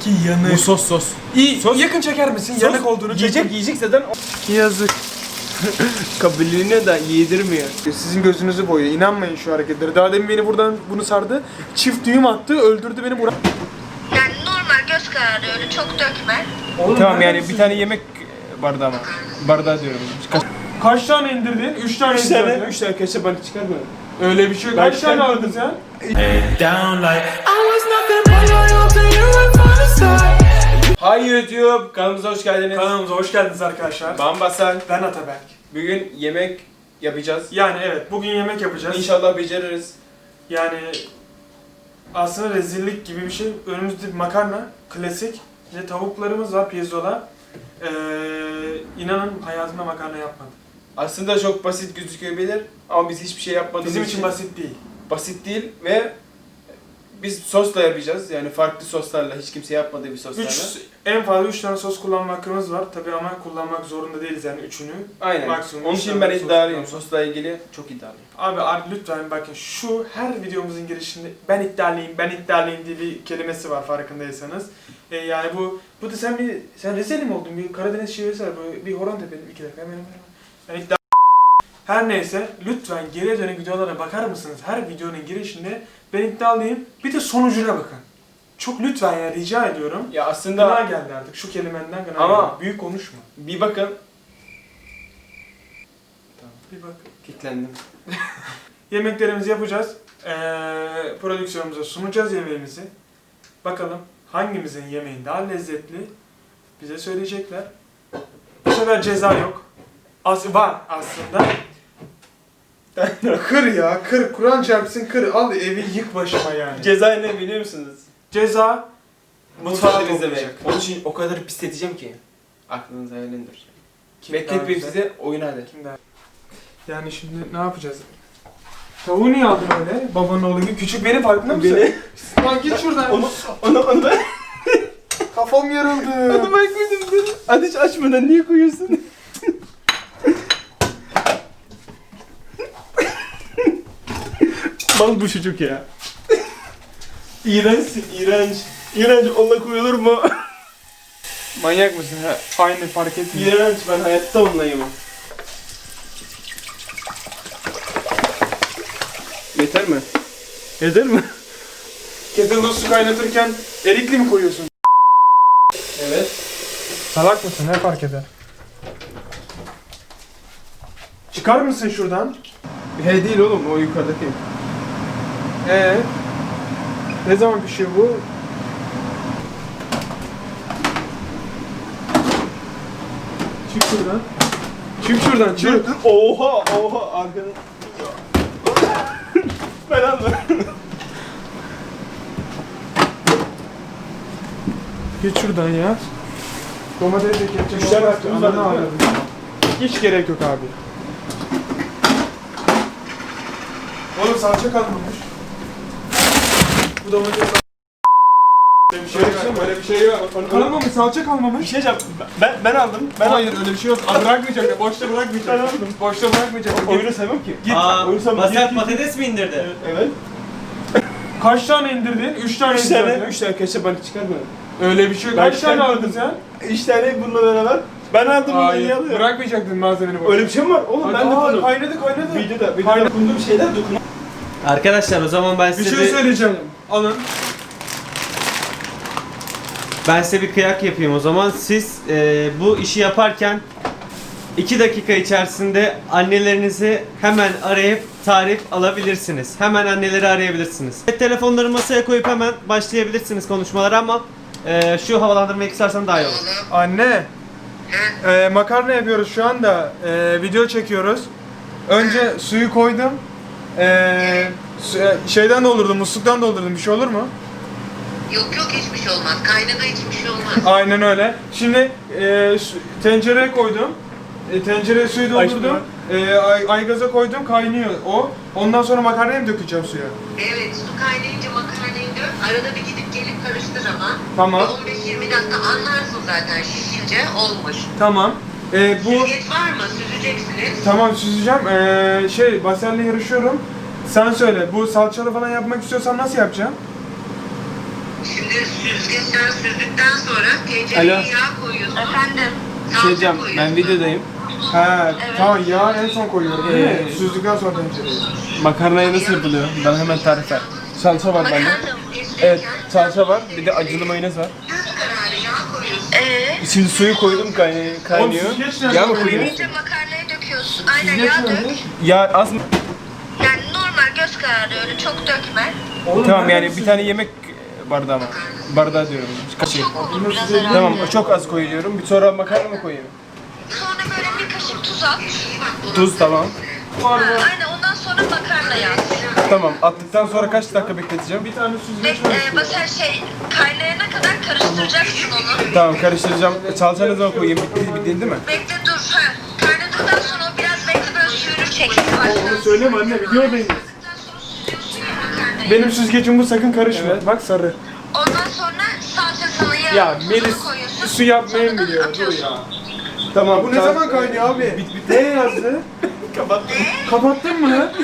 Seninki yanık. Bu sos sos. İyi, sos- yakın çeker misin? Sos yanık olduğunu yiyecek yiyecek zaten Yazık. kabiliğine de yedirmiyor. Sizin gözünüzü boyuyor. İnanmayın şu hareketlere. Daha demin beni buradan bunu sardı. Çift düğüm attı. Öldürdü beni bura. Yani normal göz kararı öyle çok dökme. Oğlum, Tamam yani bir tane yemek bardağı mı? Bardağı diyorum. Kaç, Kaç tane indirdin? 3 tane üç indirdin. tane, üç tane köşe balık çıkar mı? Öyle bir şey. yok. Kaç tane aldın sen? Hi YouTube, kanalımıza hoş geldiniz. Kanalımıza hoş geldiniz arkadaşlar. Ben Basel. Ben Ataberk. Bugün yemek yapacağız. Yani evet bugün yemek yapacağız. İnşallah beceririz. Yani aslında rezillik gibi bir şey. Önümüzde bir makarna, klasik. De tavuklarımız var pirzola. Ee, inanın hayatımda makarna yapmadım. Aslında çok basit gözükebilir ama biz hiçbir şey yapmadığımız Bizim için basit değil. Basit değil ve biz sosla yapacağız. Yani farklı soslarla, hiç kimse yapmadığı bir soslarla. Üç, en fazla 3 tane sos kullanma hakkımız var. Tabii ama kullanmak zorunda değiliz yani üçünü. Aynen. maksimum Onun üç için tane ben sos iddialıyım. kullanmak. Sosla ilgili çok iddialıyım. Abi, abi lütfen bakın şu her videomuzun girişinde ben iddialıyım, ben iddialıyım diye bir kelimesi var farkındaysanız. Ee, yani bu bu da sen bir sen Rizeli mi oldun? Bir Karadeniz şivesi var. Bu bir horon tepeli. iki dakika hemen hemen. Ben iddia her neyse lütfen geriye dönük videolara bakar mısınız? Her videonun girişinde ben iddialıyım. Bir de sonucuna bakın. Çok lütfen ya rica ediyorum. Ya Gına aslında geldi artık şu kelimenden gına Ama- geldi. Büyük konuşma. bir bakın. Bir bak. Kitlendim. Yemeklerimizi yapacağız. Ee, prodüksiyonumuza sunacağız yemeğimizi. Bakalım hangimizin yemeği daha lezzetli bize söyleyecekler. Bu sefer ceza yok. As var aslında. kır ya, kır. Kur'an çarpsın kır. Al evi yık başıma yani. Ceza ne biliyor musunuz? Ceza Mutfağı izlemek. toplayacak. Onun için o kadar pis edeceğim ki. Aklınız hayalindir. Kim daha Bekletmeyeyim güzel? size oyun hadi. Kim daha? Yani şimdi ne yapacağız? Tavuğu niye aldın öyle? Babanın oğlu gibi. Küçük beni farkında mısın? Beni- Lan git şuradan. Onu, onu, onu ben... Kafam yarıldı. Onu ben koydum. Ateş açmadan niye koyuyorsun? Mal bu çocuk ya. İğrençsin, iğrenç. İğrenç, onunla koyulur mu? Manyak mısın ha? Aynı fark etmiyor. İğrenç, ben hayatta onunla yemem. Yeter mi? Yeter mi? Kettle'da su kaynatırken erikli mi koyuyorsun? Evet. Salak mısın? Ne fark eder? Çıkar mısın şuradan? He değil oğlum, o yukarıdaki. Ee, ne zaman pişiyor bu? Çık şuradan. Çık şuradan, çık. Oha, oha, arkadan. ben anladım. Git şuradan ya. Domates de ketçap. Üç tane olmaz. hakkımız var, Ananı değil mi? ağladım. Hiç gerek yok abi. Oğlum salça kalmamış. Bu domates Böyle bir şey yok. Böyle bir şey yok. Kalmamış, salça Bir kalmamış. şey diyeceğim, ben, ben aldım. Ben Hayır öyle bir şey yok. Bırakmayacak. Boşta bırakmayacak. Ben aldım. Boşta bırakmayacak. Oyunu sevmem ki. Git. Aa, Oyunu sevmem. Git. patates mi indirdi? Evet. Kaç tane indirdin? Üç tane Üç indirdin. tane, üç tane köşe balık çıkar mı? Öyle bir şey yok. Kaç tane aldın aldım. sen? Üç tane bununla beraber. Ben aldım bunu iyi alıyorum. Bırakmayacaktın malzemeni boş. Öyle bir şey mi var? Oğlum ben de Aa, bunu. Kaynadı kaynadı. Videoda, videoda Kaynadı. dokunduğum şeyler dokun. Arkadaşlar o zaman ben Bir size şey bir, söyleyeceğim. Alın. ben size bir kıyak yapayım o zaman. Siz e, bu işi yaparken 2 dakika içerisinde annelerinizi hemen arayıp tarif alabilirsiniz. Hemen anneleri arayabilirsiniz. Ve telefonları masaya koyup hemen başlayabilirsiniz konuşmalara ama e, şu havalandırmayı kısarsan daha iyi olur. Anne. Ee, makarna yapıyoruz şu anda. Ee, video çekiyoruz. Önce suyu koydum. Ee, e, şeyden doldurdum, musluktan doldurdum. Bir şey olur mu? Yok yok hiçbir şey olmaz. Kaynada hiçbir şey olmaz. Aynen öyle. Şimdi e, tencereye koydum. E, tencereye suyu doldurdum. E, ay, aygaza koydum, kaynıyor o. Ondan sonra makarnayı mı dökeceğim suya? evet su kaynayınca makarnayı dök. Arada bir gidip gelip karıştır ama. Tamam. Bir 15-20 dakika anlarsın zaten şişince olmuş. Tamam. E, bu Süzgeç var mı? Süzeceksiniz. tamam süzeceğim. E, şey, Basel'le yarışıyorum. Sen söyle, bu salçalı falan yapmak istiyorsan nasıl yapacağım? Şimdi süzgeçten süzdükten sonra tencereye Alo. yağ koyuyorsun. Efendim. Şey diyeceğim, ben videodayım. He, tamam yağ en son koyuyorum değil mi? Ee, Süzdükten sonra tencereye. Makarnayı nasıl yapılıyor? Bana hemen tarif ver. Salça var bende. Evet, salça var. Bir de acılı mayonez var. Koyuyorsun. Ee, Şimdi suyu koydum kaynıyor. kaynıyor. Oğlum süzgeç nerede Yağ mı koyuyorsun? önce makarnayı döküyorsun. Aynen yağ dök. Ya az mı? Yani normal göz kararı öyle çok dökme. Oğlum, Tamam yani bir tane yemek bardağı mı? Bardağı diyorum. Kaşığı. Çok olur biraz herhalde. Tamam çok az koyuyorum. Bir sonra makarna mı koyayım? Sonra böyle bir kaşık tuz at. Tuz tamam. Ha, aynen ondan sonra makarna yaz. Tamam attıktan sonra kaç dakika bekleteceğim? Bir tane Ve süzgeç var. e, bas her şey kaynayana kadar karıştıracaksın onu. Tamam karıştıracağım. Salça ne zaman koyayım? Bitti, bitti değil mi? Bekle dur. Ha. Kaynadıktan sonra o biraz bekle böyle suyunu çeksin baştan. Söyleme anne videodayız. Benim süzgecim bu sakın karışma. Evet. Bak sarı. Ondan sonra salçasını yağı, Ya Melis koyuyorsun. su yapmayı mı biliyor? Dur ya. Tamam. Bu ne zaman kaynıyor abi? Ne yazdı? Kapattım. Kapattın mı?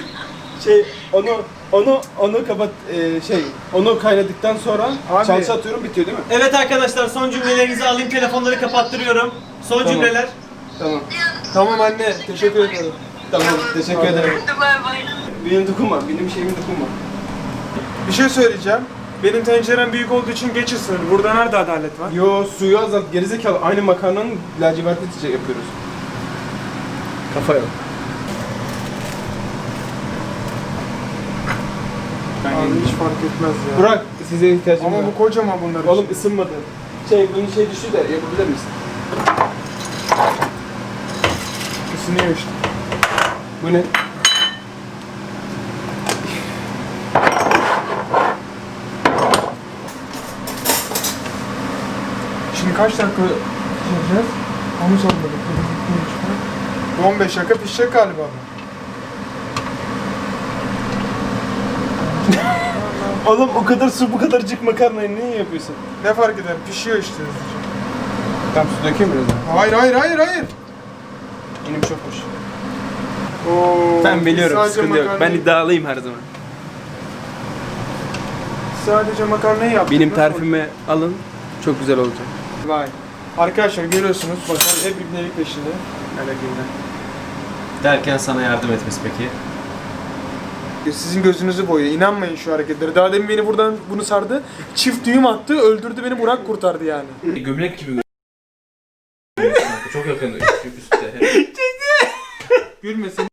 Şey onu onu onu kapat e, şey onu kaynadıktan sonra Abi. salça atıyorum bitiyor değil mi? Evet arkadaşlar son cümlelerinizi alayım telefonları kapattırıyorum. Son Tamam. cümleler. Tamam. Tamam anne teşekkür ederim. Tamam. Teşekkür ederim. Bay bay. Benim dokunma. Benim şeyime dokunma. Bir şey söyleyeceğim. Benim tencerem büyük olduğu için geç ısınır. Burada nerede adalet var? Yo suyu azalt gerizekalı. Aynı makarnanın lacivertli şey yapıyoruz. Kafa yok. Abi hiç fark etmez ya. Burak size ihtiyacım Ama var. bu kocaman bunlar Oğlum için. ısınmadı. Şey bunun şey düştü de yapabilir misin? ısınıyor işte. Bu ne? Şimdi kaç dakika pişireceğiz? Onu sormadık. Bu 15 dakika pişecek galiba. Oğlum o kadar su bu kadarcık makarnayı niye yapıyorsun? Ne fark eder? Pişiyor işte hızlıca. Tamam su dökeyim biraz daha. Hayır hayır hayır hayır. Benim çokmuş. Oo, Ben biliyorum sadece sıkıntı yok. Ben makarnayı- iddialıyım her zaman. Sadece makarnayı yaptık. Benim Nasıl tarifimi alın. Çok güzel olacak. Vay. Arkadaşlar görüyorsunuz bakın hep ibnelik peşinde. Hele günden. Derken sana yardım etmesi peki. Sizin gözünüzü boyuyor. İnanmayın şu hareketlere. Daha demin beni buradan bunu sardı. Çift düğüm attı. Öldürdü beni. Burak kurtardı yani. Gömlek gibi Çok yakın üstte. Gülmesin.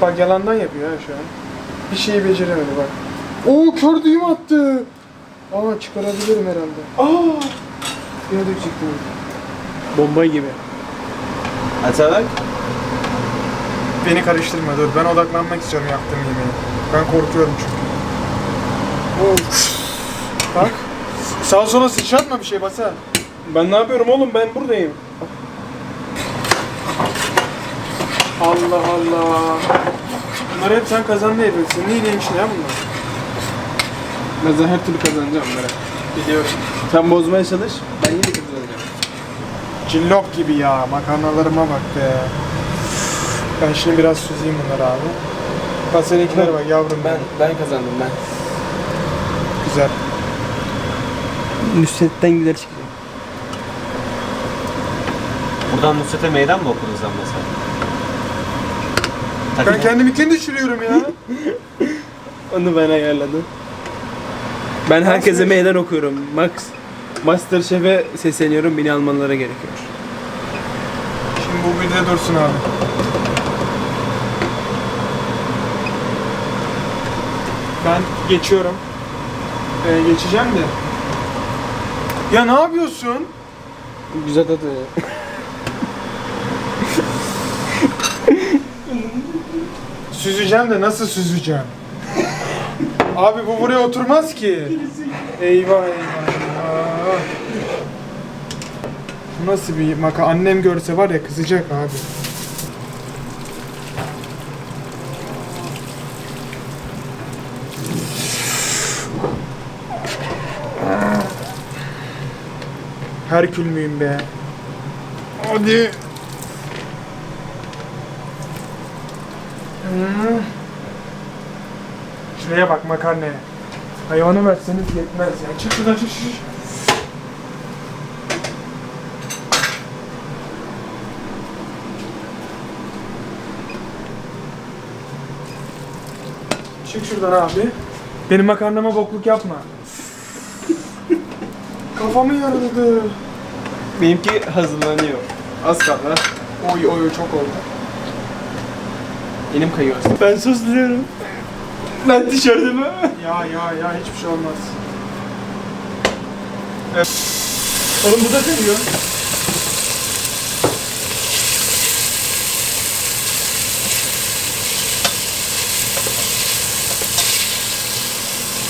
bak yalandan yapıyor ha şu an. Bir şeyi beceremedi bak. Oo kör düğüm attı. Aa çıkarabilirim herhalde. Aa! Yine dökecektim. Bomba gibi. Atabak. Beni karıştırma dur. Ben odaklanmak istiyorum yaptığım yemeğe. Ben korkuyorum çünkü. Of. Bak. Sağa sola sıçratma bir şey basa. Ben ne yapıyorum oğlum? Ben buradayım. Allah Allah. Bunları hep sen kazanma yapıyorsun. Niye neymiş ya bunlar? Ben zaten her türlü kazanacağım merak. Biliyorum. Sen bozmaya çalış. Ben yine kazanacağım. Cillop gibi ya. Makarnalarıma bak be. Ben şimdi biraz süzeyim bunları abi. Bak seninkilere bak yavrum Ben ben. kazandım ben. Güzel. Nusret'ten gider çıkacağım. Buradan Nusret'e meydan mı okudun sen mesela? Ben kendiminkini düşürüyorum ya. Onu ben ayarladım. Ben herkese Nasıl? meydan okuyorum. Max Masterchef'e sesleniyorum. Beni almanlara gerekiyor. Şimdi bu bir de dursun abi. Ben geçiyorum. Ee, geçeceğim de. Ya ne yapıyorsun? Güzel tadı ya. Süzeceğim de nasıl süzeceğim? Abi bu buraya oturmaz ki. Eyvah eyvah. eyvah. Nasıl bir maka? Annem görse var ya kızacak abi. Herkül müyüm be? Hadi. Hmm. Şuraya bak makarnaya. Hayvanı verseniz yetmez ya. Çık şuradan çık çık. çık. Çık şuradan abi. Benim makarnama bokluk yapma. Kafamı yarıldı. Benimki hazırlanıyor. Az kaldı. Oy oy çok oldu. Elim kayıyor aslında. Ben susluyorum. Ben tişörtümü. Ya ya ya hiçbir şey olmaz. Oğlum bu da kayıyor.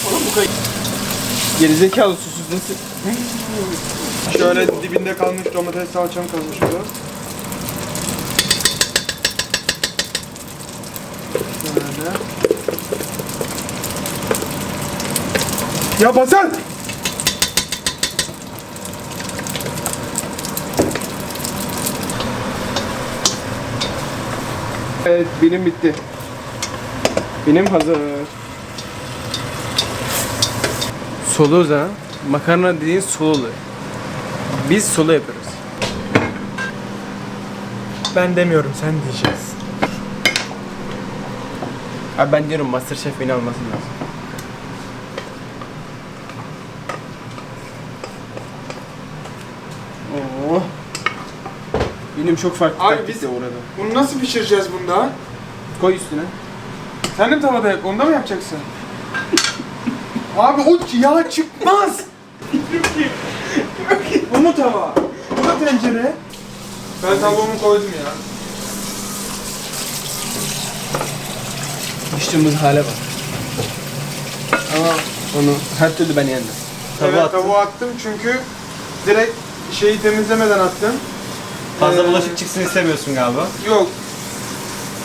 Oğlum bu kayıyor. Gerizekalı susuz nasıl? Şöyle dibinde kalmış domates salçam kalmış. Şöyle. Ya Basar! Evet benim bitti. Benim hazır. Sulu ha. Makarna dediğin sulu. Biz sulu yapıyoruz. Ben demiyorum sen diyeceksin. Abi ben diyorum Masterchef beni almasın lazım. Oo. Benim çok farklı Abi taktik biz- de orada. Bunu nasıl pişireceğiz bunda? Koy üstüne. Sen de mi tavada yap? Onda mı yapacaksın? Abi o yağ çıkmaz. Bu mu tava? Bu da tencere. Ben tavuğumu koydum ya. Düştüğümüz hale bak. Ama onu her türlü ben yendim. Tavuğu evet attın. tavuğu attım çünkü direkt şeyi temizlemeden attım. Fazla Ee, bulaşık çıksın istemiyorsun galiba. Yok.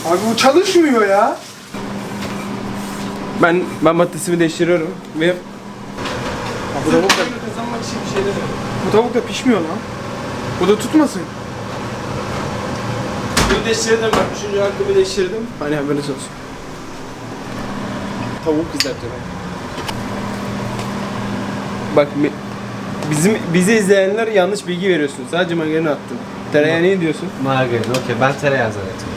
Abi bu çalışmıyor ya. Ben ben maddesimi değiştiriyorum ve da, kazanmak için bir şey demiyorum. Bu tavuk da pişmiyor lan. Bu da tutmasın. Bunu değiştirdim bak üçüncü hakkımı değiştirdim. Hani haberiniz olsun. Tavuk kızartıyorum. Bak bizim bizi izleyenler yanlış bilgi veriyorsun. Sadece margarin attım. Tereyağı ne diyorsun? Margarin okey ben tereyağı zannettim.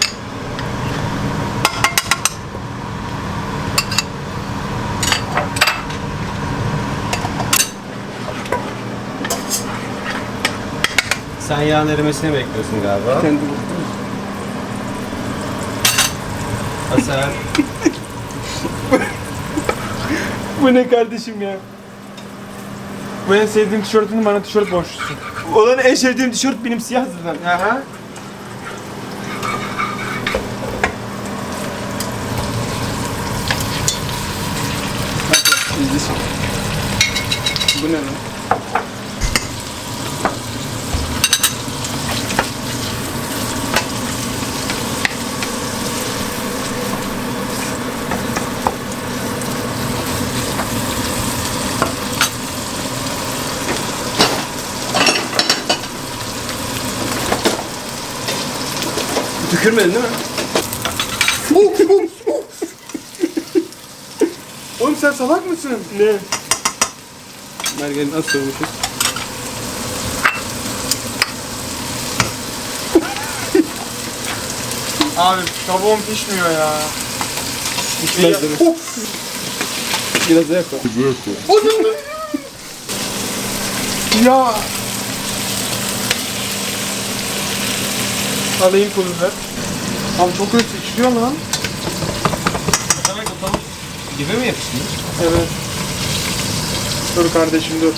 Sen yağın erimesini bekliyorsun galiba. Kendi Aser. Bu ne kardeşim ya? Bu en sevdiğim tişörtünü bana tişört borçlusun. Olan en sevdiğim tişört benim siyah zaten. Aha. Tükürmedin değil mi? Oğlum sen salak mısın? Ne? Margarin az sormuşuz. Abi tavuğum pişmiyor ya. Biraz da Biraz da yakın. Ya. Alayım pul biber. Abi çok kötü sıçrıyor lan. Demek o tavuk gibi mi yapıştın? Evet. Dur kardeşim dur.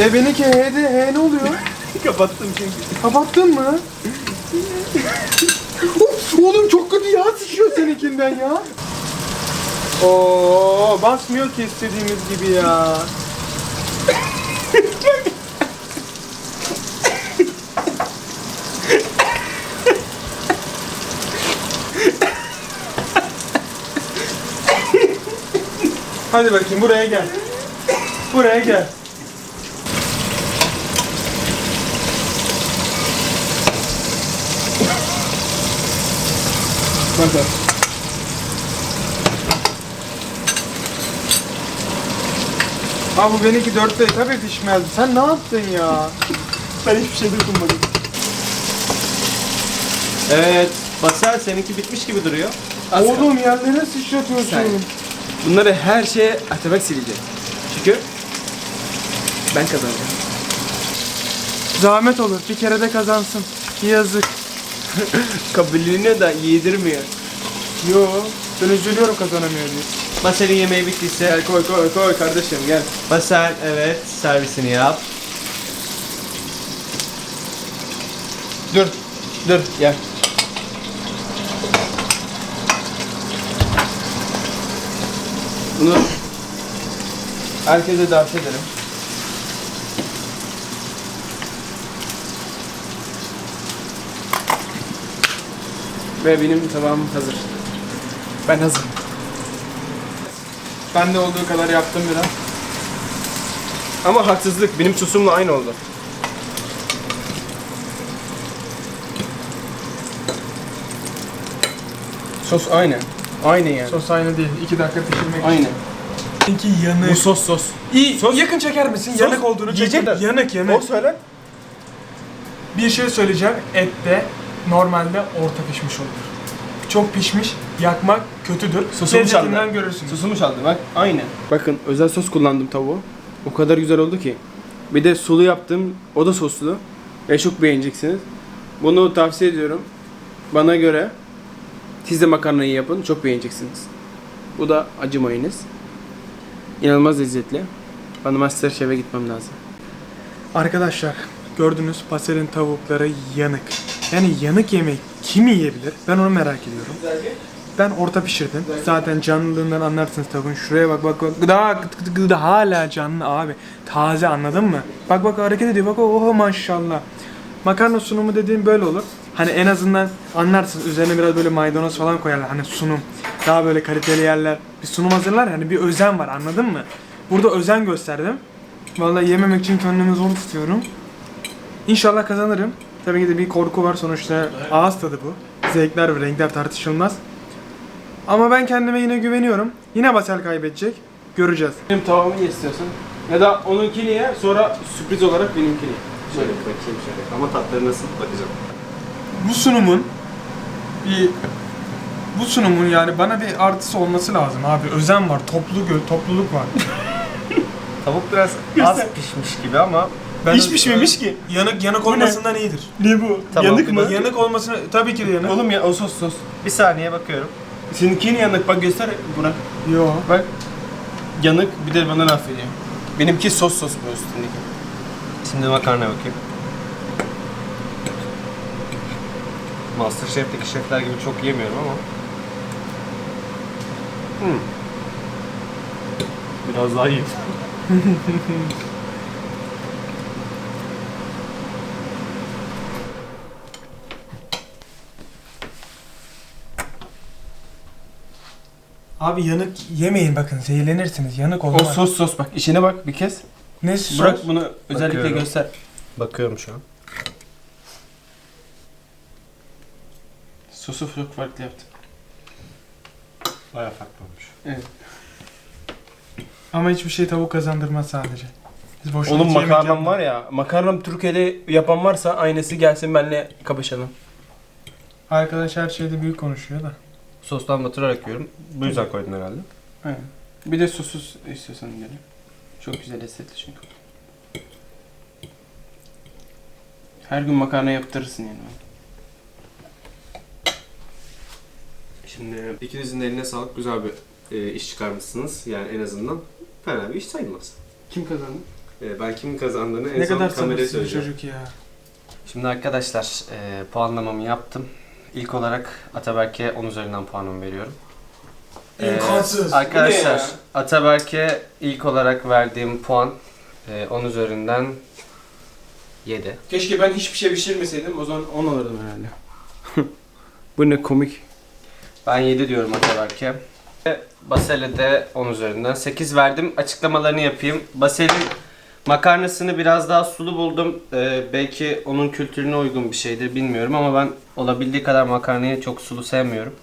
E benimki H'de H ne oluyor? Kapattım çünkü. Kapattın mı? of, oğlum çok kötü yağ sıçıyor seninkinden ya. Oo basmıyor ki istediğimiz gibi ya. Hadi bakayım buraya gel. Buraya gel. Bak bak. Abi bu benimki dörtte tabii pişmez. Sen ne yaptın ya? Ben hiçbir şey dokunmadım. Evet. Basel seninki bitmiş gibi duruyor. Az. Oğlum yerlere sıçratıyorsun. Sen- Bunları her şeye Atabek silecek. Çünkü ben kazanacağım. Zahmet olur. Bir kere de kazansın. Yazık. Kabulünü de yedirmiyor. Yo. Ben üzülüyorum kazanamıyor diye. Basel'in yemeği bittiyse. Gel koy koy koy kardeşim gel. Basel evet servisini yap. Dur. Dur gel. Bunu herkese dağıt ederim. Ve benim tabağım hazır. Ben hazırım. Ben de olduğu kadar yaptım biraz. Ama haksızlık benim sosumla aynı oldu. Sos aynı. Aynı yani. Sos aynı değil. 2 dakika pişirmek Aynı. Çünkü yanık. Bu sos sos. İyi. Sos- Yakın çeker misin? Sos- yanık olduğunu çek. Yiyecekler. Yanık yanık. O söyle. Bir şey söyleyeceğim. Ette normalde orta pişmiş olur. Çok pişmiş, yakmak kötüdür. Sosumu Lezzetinden çaldı. görürsün. Sosumu çaldı bak aynı. Bakın özel sos kullandım tavuğu. O kadar güzel oldu ki. Bir de sulu yaptım. O da soslu. Ve çok beğeneceksiniz. Bunu tavsiye ediyorum. Bana göre siz de makarnayı yapın. Çok beğeneceksiniz. Bu da acı mayonez. İnanılmaz lezzetli. Bana Masterchef'e gitmem lazım. Arkadaşlar gördünüz Pasel'in tavukları yanık. Yani yanık yemek kim yiyebilir? Ben onu merak ediyorum. Ben orta pişirdim. Zaten canlılığından anlarsınız tavuğun. Şuraya bak bak bak. Gıdı gıdı hala canlı abi. Taze anladın mı? Bak bak hareket ediyor. Bak oh maşallah. Makarna sunumu dediğim böyle olur. Hani en azından anlarsınız üzerine biraz böyle maydanoz falan koyarlar. Hani sunum. Daha böyle kaliteli yerler. Bir sunum hazırlar hani bir özen var anladın mı? Burada özen gösterdim. Vallahi yememek için kendimi zor tutuyorum. İnşallah kazanırım. Tabii ki de bir korku var sonuçta ağız tadı bu. Zevkler ve renkler tartışılmaz. Ama ben kendime yine güveniyorum. Yine Basel kaybedecek. Göreceğiz. Benim tavamı ye istiyorsan. Ya da onunkini ye sonra sürpriz olarak benimkini ye. Şöyle bakayım şöyle. Ama tatları nasıl bakacağım. Bu sunumun bir bu sunumun yani bana bir artısı olması lazım abi. Özen var, toplu gö topluluk var. Tavuk biraz az pişmiş gibi ama Ben Hiç pişmemiş ki. Yanık yanık olmasından iyidir. Ne bu? Tamam, yanık mı? Yanık olmasına tabii ki de yanık. Oğlum ya o sos sos. bir saniye bakıyorum. Seninkini yanık bak göster Burak. Yo. Bak yanık bir de bana laf ediyor. Benimki sos sos bu üstündeki. Şimdi makarnaya bakayım. Masterchef'teki şefler gibi çok yemiyorum ama. Hmm. Biraz daha iyi. Abi yanık yemeyin bakın zehirlenirsiniz. Yanık O olmaz. sos sos bak içine bak bir kez. Ne sos? Bırak bunu özellikle Bakıyorum. göster. Bakıyorum şu an. Sosu çok farklı yaptım. Bayağı farklı olmuş. Evet. Ama hiçbir şey tavuk kazandırmaz sadece. Biz boşuna Oğlum hiç yemek makarnam var ya. Makarnam Türkiye'de yapan varsa aynısı gelsin benimle kapışalım. Arkadaş her şeyde büyük konuşuyor da. Sostan batırarak yiyorum. Bu yüzden koydun herhalde. Aynen. Bir de sosuz istiyorsan gelin. Çok güzel lezzetli çünkü. Her gün makarna yaptırırsın yani. Şimdi ikinizin de eline sağlık. Güzel bir e, iş çıkarmışsınız. Yani en azından fena bir iş sayılmaz. Kim kazandı? E, ben kimin kazandığını en ne son kadar kameraya sabırsız bir söyleyeceğim. çocuk ya. Şimdi arkadaşlar e, puanlamamı yaptım. İlk olarak Ataberk'e 10 üzerinden puanımı veriyorum. E, İmkansız. arkadaşlar Bu ne ya? Ataberk'e ilk olarak verdiğim puan e, 10 üzerinden 7. Keşke ben hiçbir şey pişirmeseydim o zaman 10 alırdım herhalde. Bu ne komik. Ben 7 diyorum Ataberk'e. Basel'e de 10 üzerinden 8 verdim. Açıklamalarını yapayım. Basel'in makarnasını biraz daha sulu buldum. Ee, belki onun kültürüne uygun bir şeydir bilmiyorum ama ben olabildiği kadar makarnayı çok sulu sevmiyorum.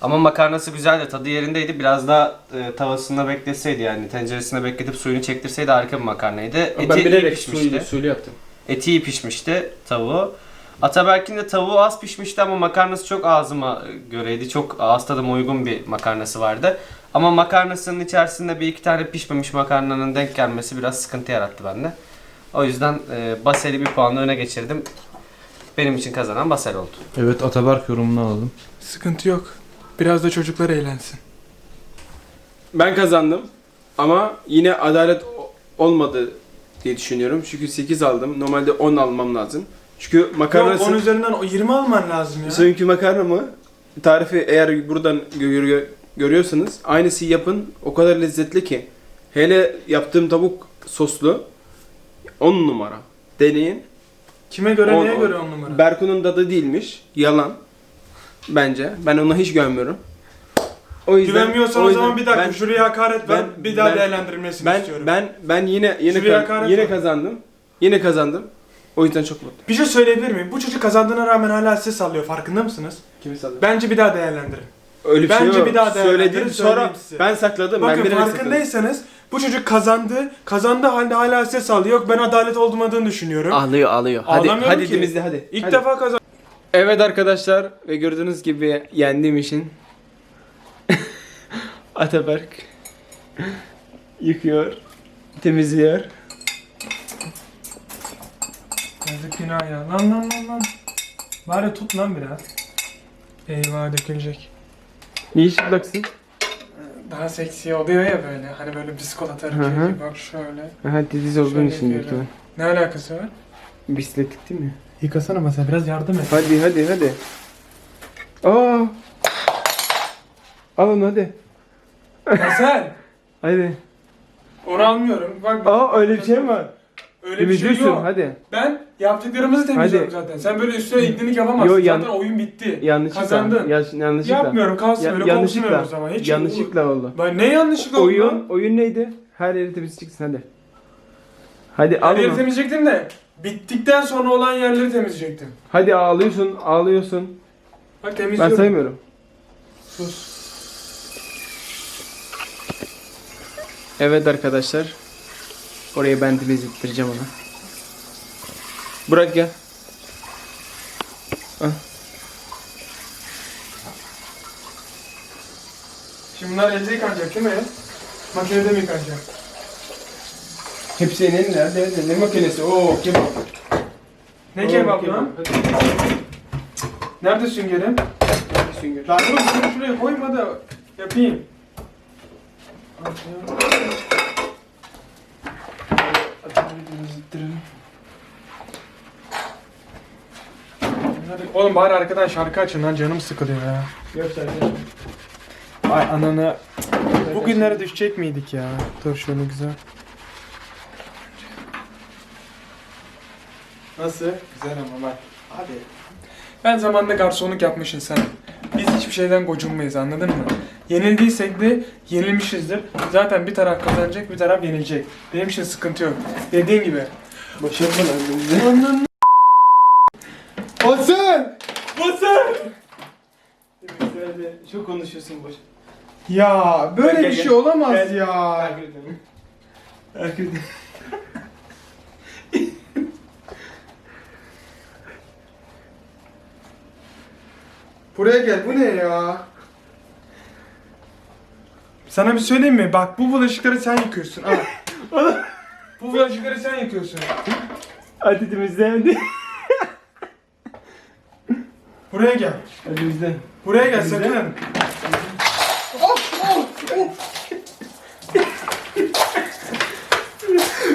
Ama makarnası güzel de tadı yerindeydi. Biraz daha e, tavasında bekleseydi yani tenceresinde bekletip suyunu çektirseydi harika bir makarnaydı. Eti ben iyi bilerek pişmişti. suylu, suylu yaptım. Eti iyi pişmişti tavuğu. Ataberk'in de tavuğu az pişmişti ama makarnası çok ağzıma göreydi. Çok ağız tadıma uygun bir makarnası vardı. Ama makarnasının içerisinde bir iki tane pişmemiş makarnanın denk gelmesi biraz sıkıntı yarattı bende. O yüzden e, Basel'i bir puanla öne geçirdim. Benim için kazanan Basel oldu. Evet Ataberk yorumunu alalım. Sıkıntı yok. Biraz da çocuklar eğlensin. Ben kazandım ama yine adalet olmadı diye düşünüyorum. Çünkü 8 aldım. Normalde 10 almam lazım. Çünkü Yok makarnası... 10 üzerinden o 20 alman lazım ya. Çünkü makarna mı? Tarifi eğer buradan gö- gö- görüyorsanız aynısı yapın. O kadar lezzetli ki. Hele yaptığım tavuk soslu 10 numara. Deneyin. Kime göre On- neye on. göre 10 numara? Berkun'un tadı değilmiş. Yalan. Bence. Ben ona hiç güvenmiyorum. O yüzden Güvenmiyorsan o, yüzden zaman bir dakika ben- şuraya hakaret ver. ben- bir daha ben- değerlendirilmesini ben istiyorum. ben ben yine yine hakaret yine var. kazandım. Yine kazandım. O yüzden çok mutluyum. Bir şey söyleyebilir miyim? Bu çocuk kazandığına rağmen hala size sallıyor. Farkında mısınız? Kimi salladım? Bence bir daha değerlendirin. Öyle bir Bence şey yok. bir daha değerlendirin, söyledim söyleyeyim sonra size. ben sakladım. ben Bakın bilerek sakladım. farkındaysanız bu çocuk kazandı. Kazandı halde hala size sallıyor. Yok ben adalet olmadığını düşünüyorum. Ağlıyor ağlıyor. Hadi Ağlamıyorum hadi ki. temizle hadi. İlk Hadi. defa kazan. Evet arkadaşlar ve gördüğünüz gibi yendiğim için Ataberk yıkıyor, temizliyor. Yazık günah ya. Lan lan lan lan. Bari tut lan biraz. Eyvah dökülecek. Niye çıplaksın? Daha seksi oluyor ya böyle. Hani böyle bisiklet Hı hı. hareket gibi. Bak şöyle. Aha diziz olduğun Şöyle için büyük yapıyorum. ihtimal. Ne alakası var? Bisikletlik değil mi? Yıkasana mesela biraz yardım et. Hadi hadi hadi. Aa! Al onu hadi. Hasan. Hadi. Onu almıyorum. Bak, Aa öyle bir şey mi var? Öyle bir şey Temizliyorsun yok. hadi. Ben yaptıklarımızı temizliyorum Hadi. zaten. Sen böyle üstüne indinik yapamazsın. Yo, yan- zaten oyun bitti. Yanlışlıkla. Kazandın. Ya- yanlışlıkla. Yapmıyorum kalsın Ya- öyle yanlışlıkla. konuşmuyorum o zaman. Hiç yanlışlıkla oldu. Ben ne yanlışlıkla oldu Oyun, lan? oyun neydi? Her yeri temizleyeceksin hadi. Hadi al Her yeri onu. temizleyecektim de bittikten sonra olan yerleri temizleyecektim. Hadi ağlıyorsun, ağlıyorsun. Bak Ben temizliyorum. saymıyorum. Sus. Evet arkadaşlar. Orayı ben temizlettireceğim ona. Bırak gel. Şimdi bunlar elde yıkanacak değil mi? Makinede mi yıkanacak? Hepsi elin nerede? Ne makinesi? Oo kebap. Ne Oo, kebap lan? Nerede süngerim? Hadi süngür. Lan oğlum şunu şuraya koyma da yapayım. Hadi, Oğlum bari arkadan şarkı açın lan canım sıkılıyor ya. Sen Ay ananı. Bugünlere düşecek miydik ya? Dur şöyle güzel. Nasıl? Güzel ama bak. Hadi. Ben zamanında garsonluk yapmış insanım. Biz hiçbir şeyden gocunmayız anladın mı? Yenildiysek de yenilmişizdir. Zaten bir taraf kazanacak bir taraf yenilecek. Benim için sıkıntı yok. Dediğin gibi. Başarılı önümüzde. Basın! Çok konuşuyorsun boş. Ya böyle Gel, bir gel. şey olamaz Gel. ya. Buraya gel. Bu ne ya? Sana bir söyleyeyim mi? Bak bu bulaşıkları sen yıkıyorsun. Al. bu bulaşıkları sen yıkıyorsun. Hadi temizle hadi. Buraya gel. Hadi temizle. Buraya gel sakın.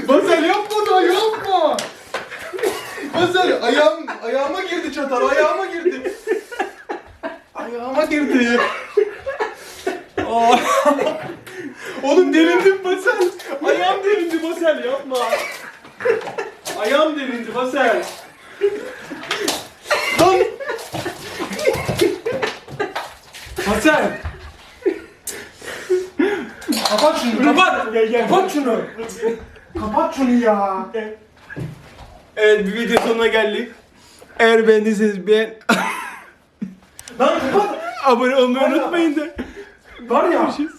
Basel yapma da yapma. Basel ayağım ayağıma girdi çatal ayağıma girdi. Ayağıma girdi. Aa. Oğlum delindim Basel. Ayağım delindi Basel yapma. Ayağım delindi Basel. Lan. Basel. Kapat şunu kapat. Kapat şunu. Kapat şunu ya. Evet bir video sonuna geldik. Eğer beğendiyseniz beğen... Lan kapat. Abone olmayı unutmayın da. Var ya Görüşürüz.